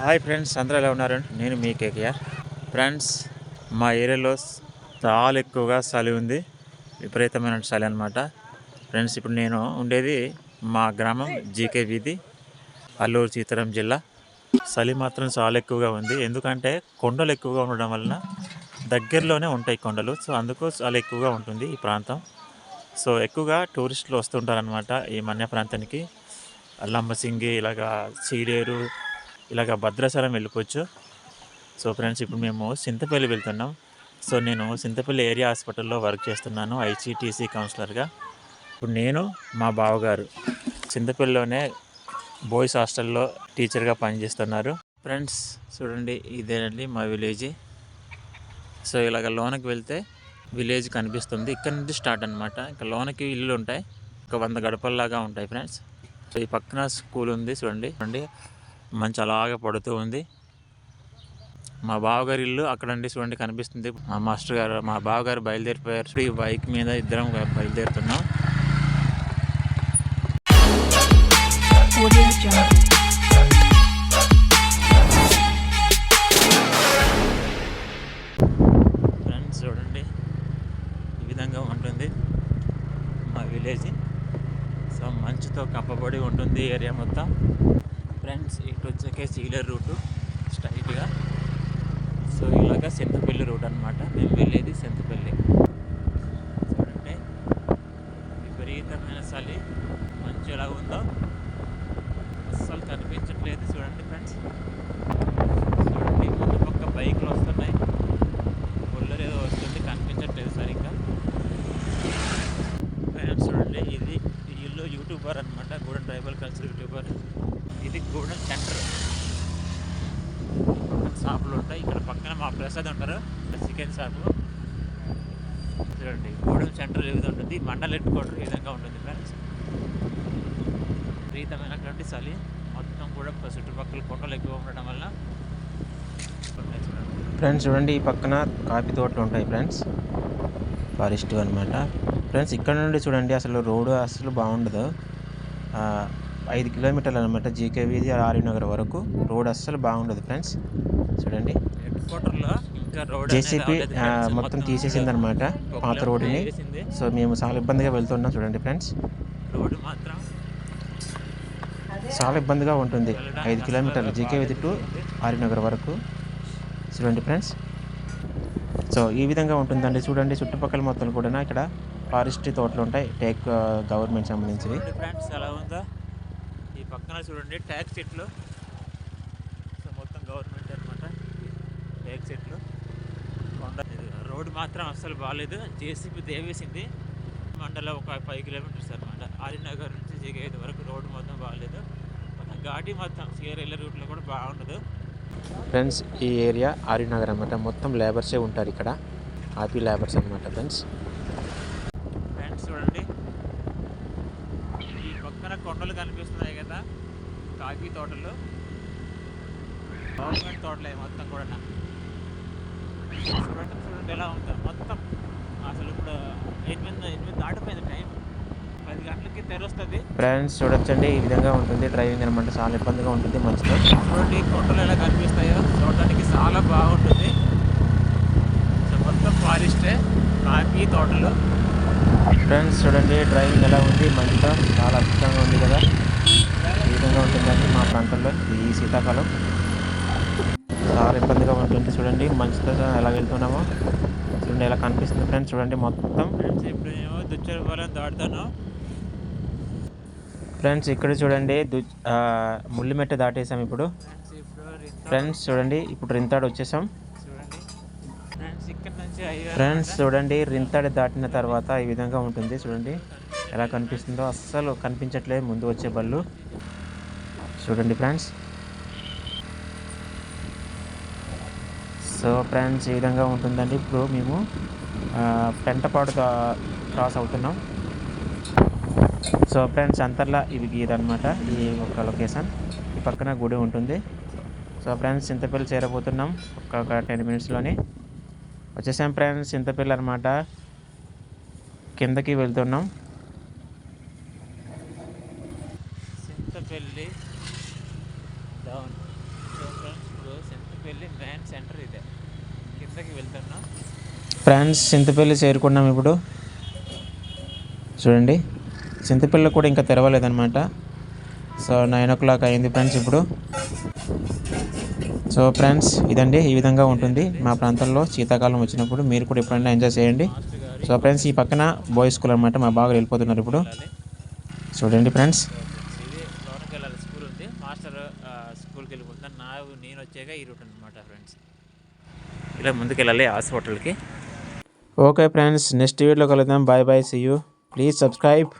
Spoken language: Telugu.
హాయ్ ఫ్రెండ్స్ అందరూ ఎలా ఉన్నారు? నేను మీ కేకేఆర్. ఫ్రెండ్స్ మా ఏరియాలో చాలా ఎక్కువగా చలి ఉంది. విపరీతమైన చలి అనమాట ఫ్రెండ్స్ ఇప్పుడు నేను ఉండేది మా గ్రామం జీకే వీధి అల్లూరు సీతారాం జిల్లా. చలి మాత్రం చాలా ఎక్కువగా ఉంది. ఎందుకంటే కొండలు ఎక్కువగా ఉండడం వలన దగ్గరలోనే ఉంటాయి కొండలు. సో అందుకు చాలా ఎక్కువగా ఉంటుంది ఈ ప్రాంతం. సో ఎక్కువగా టూరిస్టులు వస్తుంటారనమాట ఈ మన్య ప్రాంతానికి లంబసింగి ఇలాగా చీడేరు ఇలాగ భద్రాచలం వెళ్ళిపోవచ్చు. సో ఫ్రెండ్స్ ఇప్పుడు మేము సింతపల్లి వెళ్తున్నాం. సో నేను సింతపల్లి ఏరియా హాస్పిటల్లో వర్క్ చేస్తున్నాను ఐసీటీసీ కౌన్సిలర్గా. ఇప్పుడు నేను మా బావగారు చింతపల్లిలోనే బాయ్స్ హాస్టల్లో టీచర్గా పనిచేస్తున్నారు. ఫ్రెండ్స్ చూడండి ఇదేనండి మా విలేజ్. సో ఇలాగ లోనకి వెళ్తే విలేజ్ కనిపిస్తుంది. ఇక్కడ నుంచి స్టార్ట్ అనమాట ఇంకా లోనకి ఇల్లు ఉంటాయి ఒక వంద గడపల్లాగా ఉంటాయి ఫ్రెండ్స్. సో ఈ పక్కన స్కూల్ ఉంది చూడండి. చూడండి. మంచి అలాగా పడుతూ ఉంది. మా బావగారి ఇల్లు అక్కడండి చూడండి కనిపిస్తుంది. మా మాస్టర్ గారు మా బావగారు బయలుదేరిపోయారు. ఈ బైక్ మీద ఇద్దరం బయలుదేరుతున్నాం. ఫ్రెండ్స్ చూడండి ఈ విధంగా ఉంటుంది మా విలేజ్. సో మంచుతో కప్పబడి ఉంటుంది ఏరియా మొత్తం. ఫ్రెండ్స్ ఇటు వచ్చాకే సీలర్ రూటు స్ట్రైట్గా. సో ఇలాగ సెంతపల్లి రూట్ అనమాట మేము వెళ్ళేది సెంతపల్లి. చూడండి. విపరీతమైన చలి. మంచు ఎలా ఉందో. అస్సలు కనిపించట్లేదు చూడండి ఫ్రెండ్స్. చూడండి ముందు పక్క బైక్లు వస్తున్నాయి. బుల్లర్ ఏదో వస్తుంది కనిపించట్లేదు సరిగ్గా. ఫ్రెండ్స్ చూడండి ఇది ఇల్లు యూట్యూబర్ అనమాట Gudem tribal culture YouTuber Gudem centre. షాపులు ఉంటాయి. ఇక్కడ పక్కన మా ప్రసాద్ ఉంటారు. Chicken shop. చూడండి గూడెం సెంటర్ ఏ విధంగా ఉంటుంది? మండల హెడ్ క్వార్టర్ ఈ విధంగా ఉంటుంది ఫ్రెండ్స్ విపరీతమైనటువంటి చలి. మొత్తం కూడా చుట్టుపక్కల కొండలు ఎక్కువ ఉండడం వల్ల. ఫ్రెండ్స్ చూడండి. ఈ పక్కన కాఫీ తోటలు ఉంటాయి ఫ్రెండ్స్ ఫారెస్ట్ అనమాట ఫ్రెండ్స్ ఇక్కడ నుండి చూడండి అసలు రోడ్డు అసలు బాగుండదు. ఐదు కిలోమీటర్లు అనమాట జీకే వీధి ఆర్యనగర్ వరకు. రోడ్ అస్సలు బాగుండదు ఫ్రెండ్స్. చూడండి. జేసీపీ మొత్తం తీసేసింది అనమాట పాత రోడ్డుని. సో మేము చాలా ఇబ్బందిగా వెళ్తున్నాం చూడండి ఫ్రెండ్స్. చాలా ఇబ్బందిగా ఉంటుంది. ఐదు కిలోమీటర్లు జీకే వీధి టు ఆర్యనగర్ వరకు. చూడండి ఫ్రెండ్స్. సో ఈ విధంగా ఉంటుందండి. చూడండి చుట్టుపక్కల మొత్తం కూడా ఇక్కడ ఫారెస్ట్ తోటలు ఉంటాయి. టేక్ గవర్నమెంట్ సంబంధించినవి. ఫ్రెండ్స్ ఎలా ఉందో. ఈ పక్కన చూడండి ట్యాక్ చెట్లు. సో మొత్తం గవర్నమెంట్ అనమాట టేక్ చెట్లు. కొండ రోడ్ మాత్రం అస్సలు బాగాలేదు జేసీబీ దేవేసింది మండలం ఒక ఫైవ్ కిలోమీటర్స్ అనమాట ఆదినగర్ నుంచి జిగేది వరకు రోడ్డు మొత్తం బాగాలేదు మొత్తం ఘాటి మొత్తం సీఆర్ఎల్ రూట్లో కూడా బాగుండదు. ఫ్రెండ్స్ ఈ ఏరియా ఆర్యనగర్ అనమాట మొత్తం లేబర్సే ఉంటారు ఇక్కడ. ఆపీ లేబర్స్ అనమాట ఫ్రెండ్స్. ఫ్రెండ్స్ చూడండి. పక్కన కొండలు కనిపిస్తున్నాయి కదా. కాఫీ తోటలు. గవర్నమెంట్ తోటలే మొత్తం కూడా. చూడండి చూడండి ఎలా ఉందో. మొత్తం అసలు ఇప్పుడు ఎనిమిది ఎనిమిది దాటిపోయింది టైం పది గంటలకి తెరుస్తుంది ఫ్రెండ్స్ చూడొచ్చండి. ఈ విధంగా ఉంటుంది. డ్రైవింగ్ అనమాట చాలా ఇబ్బందిగా ఉంటుంది మంచిగా చూడండి కొండలు ఎలా కనిపిస్తాయో. చూడడానికి చాలా బాగుంటుంది. మొత్తం ఫారెస్టే కాఫీ తోటలు. ఫ్రెండ్స్ చూడండి డ్రైవింగ్ ఎలా ఉంది? మంచిగా చాలా అద్భుతంగా ఉంది కదా? ఈ విధంగా ఉంటుందండి మా ప్రాంతంలో ఈ శీతాకాలం. చాలా ఇబ్బందిగా ఉంటుంది చూడండి మంచితో ఎలా వెళ్తున్నామో. చూడండి ఎలా కనిపిస్తుంది ఫ్రెండ్స్ చూడండి మొత్తం. ఫ్రెండ్స్ ఇప్పుడు నేను దుచ్చరపాలెం దాటుతాను. ఫ్రెండ్స్ ఇక్కడ చూడండి దు ముళ్ళిమెట్ట దాటేసాం ఇప్పుడు. ఫ్రెండ్స్ చూడండి ఇప్పుడు రింతాడు వచ్చేసాం. ఫ్రెండ్స్ చూడండి రింతడి దాటిన తర్వాత ఈ విధంగా ఉంటుంది. చూడండి ఎలా కనిపిస్తుందో అస్సలు కనిపించట్లేదు ముందు వచ్చే బళ్ళు. చూడండి ఫ్రెండ్స్. సో ఫ్రెండ్స్ ఈ విధంగా ఉంటుందండి. ఇప్పుడు మేము పెంటపాడు క్రాస్ అవుతున్నాం. సో ఫ్రెండ్స్ అంతర్లా ఇవి గీదనమాట ఈ ఒక లొకేషన్. ఈ పక్కన గుడి ఉంటుంది. సో ఫ్రెండ్స్ చింతపల్లి చేరబోతున్నాం. ఒక టెన్ మినిట్స్లోనే. వచ్చేసాం ఫ్రెండ్స్ చింతపల్లి అనమాట కిందకి వెళ్తున్నాం. Chintapalli down Chintapalli main centre ఇదే. కిందకి వెళ్తున్నాం. ఫ్రెండ్స్ చింతపల్లి చేరుకున్నాం ఇప్పుడు. చూడండి చింతపల్లి కూడా ఇంకా తెరవలేదన్నమాట. సో నైన్ ఓ క్లాక్ అయింది ఫ్రెండ్స్ ఇప్పుడు. సో ఫ్రెండ్స్ ఇదండి ఈ విధంగా ఉంటుంది. మా ప్రాంతంలో శీతాకాలం వచ్చినప్పుడు మీరు కూడా ఎప్పుడైనా ఎంజాయ్ చేయండి. సో ఫ్రెండ్స్ ఈ పక్కన బాయ్స్ స్కూల్ అనమాట మా బాగా వెళ్ళిపోతున్నారు ఇప్పుడు. చూడండి ఫ్రెండ్స్. స్కూల్ ఉంది మాస్టర్ స్కూల్కి వెళ్ళిపోతాను నా నేను వచ్చాక ఈ రూట్ అనమాట ఫ్రెండ్స్ ఇలా ముందుకు వెళ్ళాలి హాస్పిటల్కి ఓకే ఫ్రెండ్స్ నెక్స్ట్ వీడియోలో కలుద్దాం. Bye bye see you please subscribe